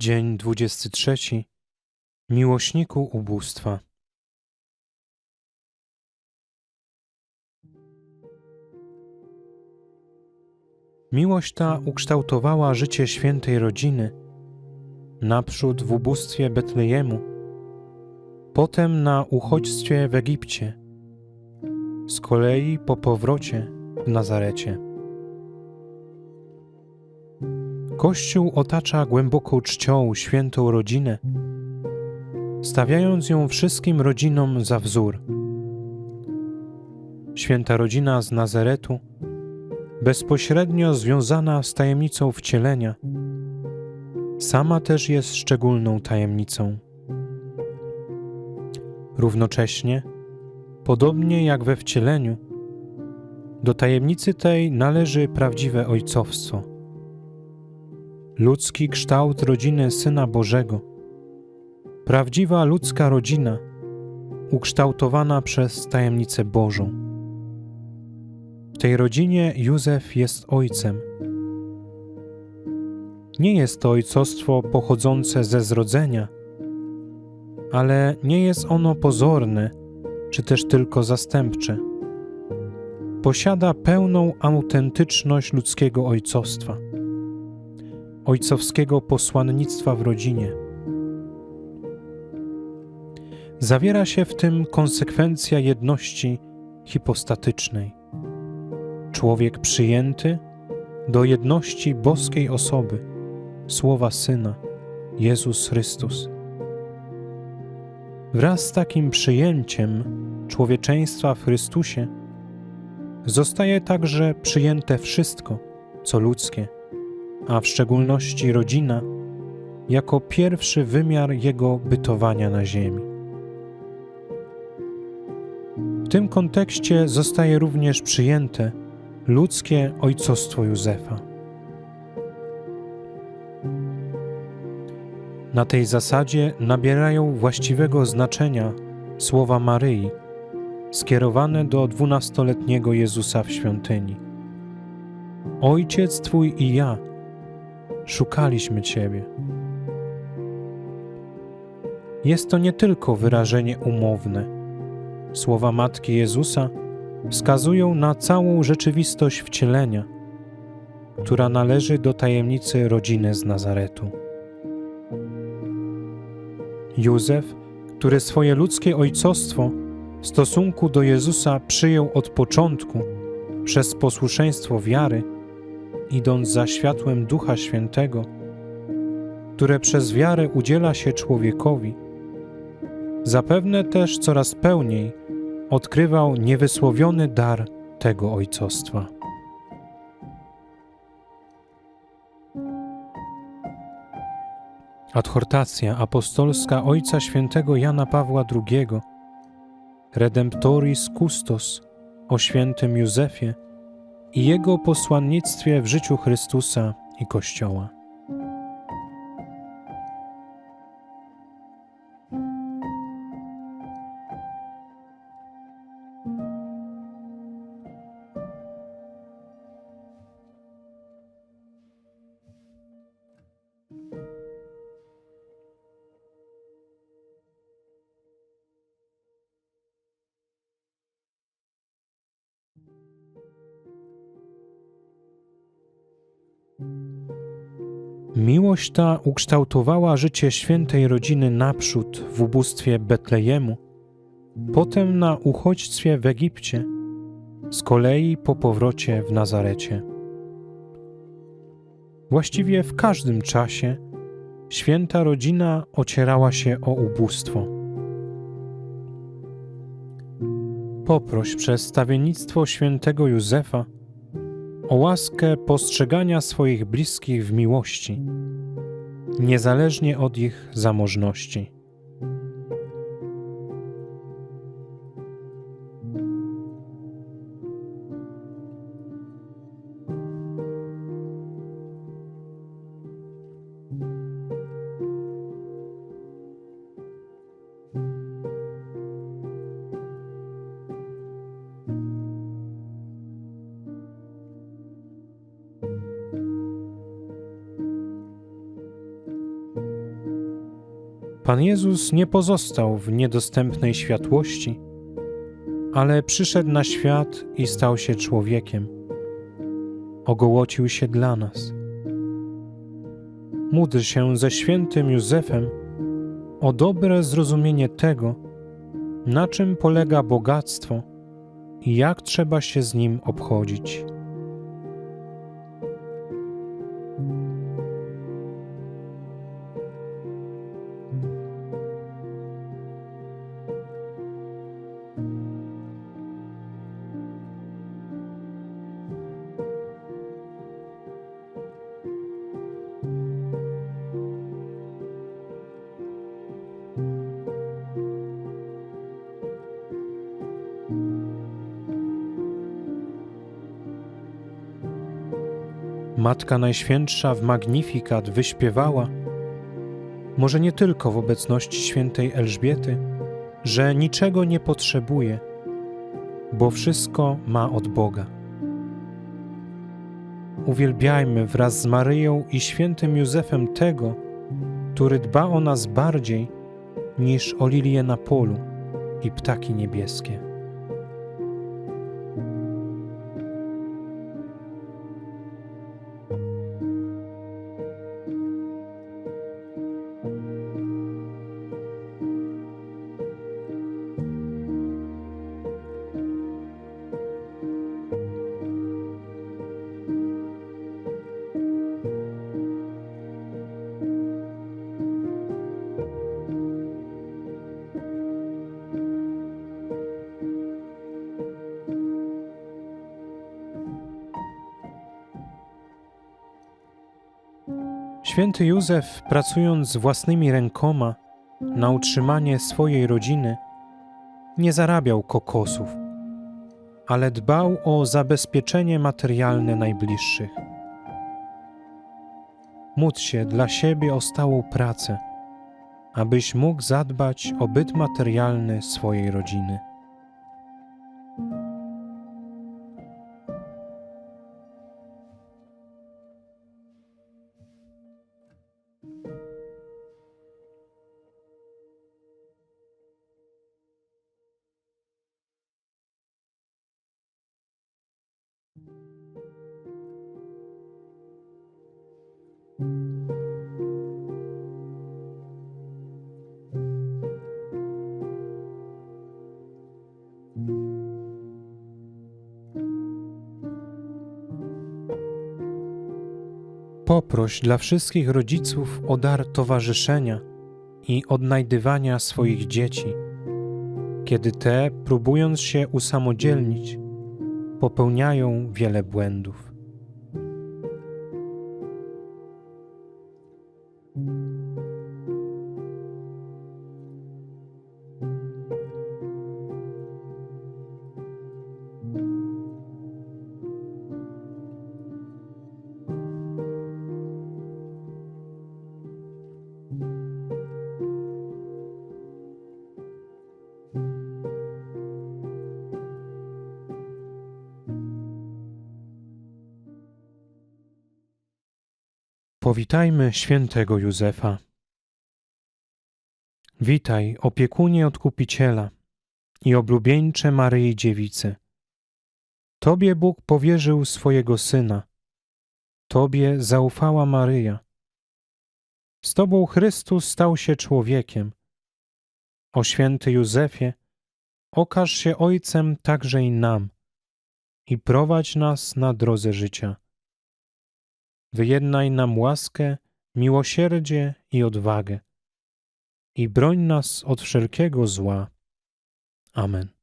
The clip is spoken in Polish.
Dzień 23. Miłośniku ubóstwa. Miłość ta ukształtowała życie świętej rodziny, naprzód w ubóstwie Betlejemu, potem na uchodźstwie w Egipcie, z kolei po powrocie w Nazarecie. Kościół otacza głęboką czcią świętą rodzinę, stawiając ją wszystkim rodzinom za wzór. Święta rodzina z Nazaretu, bezpośrednio związana z tajemnicą wcielenia, sama też jest szczególną tajemnicą. Równocześnie, podobnie jak we wcieleniu, do tajemnicy tej należy prawdziwe ojcowstwo ludzki kształt rodziny Syna Bożego, prawdziwa ludzka rodzina, ukształtowana przez tajemnicę Bożą. W tej rodzinie Józef jest ojcem. Nie jest to ojcostwo pochodzące ze zrodzenia, ale nie jest ono pozorne, czy też tylko zastępcze. Posiada pełną autentyczność ludzkiego ojcostwa ojcowskiego posłannictwa w rodzinie. Zawiera się w tym konsekwencja jedności hipostatycznej. Człowiek przyjęty do jedności boskiej osoby, słowa Syna, Jezus Chrystus. Wraz z takim przyjęciem człowieczeństwa w Chrystusie zostaje także przyjęte wszystko, co ludzkie a w szczególności rodzina, jako pierwszy wymiar jego bytowania na Ziemi. W tym kontekście zostaje również przyjęte ludzkie ojcostwo Józefa. Na tej zasadzie nabierają właściwego znaczenia słowa Maryi skierowane do dwunastoletniego Jezusa w świątyni. Ojciec Twój i ja szukaliśmy Ciebie. Jest to nie tylko wyrażenie umowne. Słowa Matki Jezusa wskazują na całą rzeczywistość wcielenia, która należy do tajemnicy rodziny z Nazaretu. Józef, który swoje ludzkie ojcostwo w stosunku do Jezusa przyjął od początku przez posłuszeństwo wiary, idąc za światłem Ducha Świętego, które przez wiarę udziela się człowiekowi, zapewne też coraz pełniej odkrywał niewysłowiony dar tego ojcostwa. Adhortacja apostolska Ojca Świętego Jana Pawła II Redemptoris Custos o świętym Józefie i jego posłannictwie w życiu Chrystusa i Kościoła. Miłość ta ukształtowała życie świętej rodziny naprzód w ubóstwie Betlejemu, potem na uchodźstwie w Egipcie, z kolei po powrocie w Nazarecie. Właściwie w każdym czasie święta rodzina ocierała się o ubóstwo. Poproś przez stawiennictwo świętego Józefa, o łaskę postrzegania swoich bliskich w miłości, niezależnie od ich zamożności. Pan Jezus nie pozostał w niedostępnej światłości, ale przyszedł na świat i stał się człowiekiem. Ogołocił się dla nas. Módl się ze świętym Józefem o dobre zrozumienie tego, na czym polega bogactwo i jak trzeba się z nim obchodzić. Matka Najświętsza w Magnifikat wyśpiewała, może nie tylko w obecności świętej Elżbiety, że niczego nie potrzebuje, bo wszystko ma od Boga. Uwielbiajmy wraz z Maryją i świętym Józefem tego, który dba o nas bardziej niż o lilie na polu i ptaki niebieskie. Święty Józef, pracując własnymi rękoma na utrzymanie swojej rodziny, nie zarabiał kokosów, ale dbał o zabezpieczenie materialne najbliższych. Módl się dla siebie o stałą pracę, abyś mógł zadbać o byt materialny swojej rodziny. Poproś dla wszystkich rodziców o dar towarzyszenia i odnajdywania swoich dzieci, kiedy te, próbując się usamodzielnić, popełniają wiele błędów. Powitajmy świętego Józefa. Witaj, opiekunie Odkupiciela i oblubieńcze Maryi Dziewicy. Tobie Bóg powierzył swojego Syna. Tobie zaufała Maryja. Z Tobą Chrystus stał się człowiekiem. O święty Józefie, okaż się Ojcem także i nam i prowadź nas na drodze życia wyjednaj nam łaskę, miłosierdzie i odwagę i broń nas od wszelkiego zła. Amen.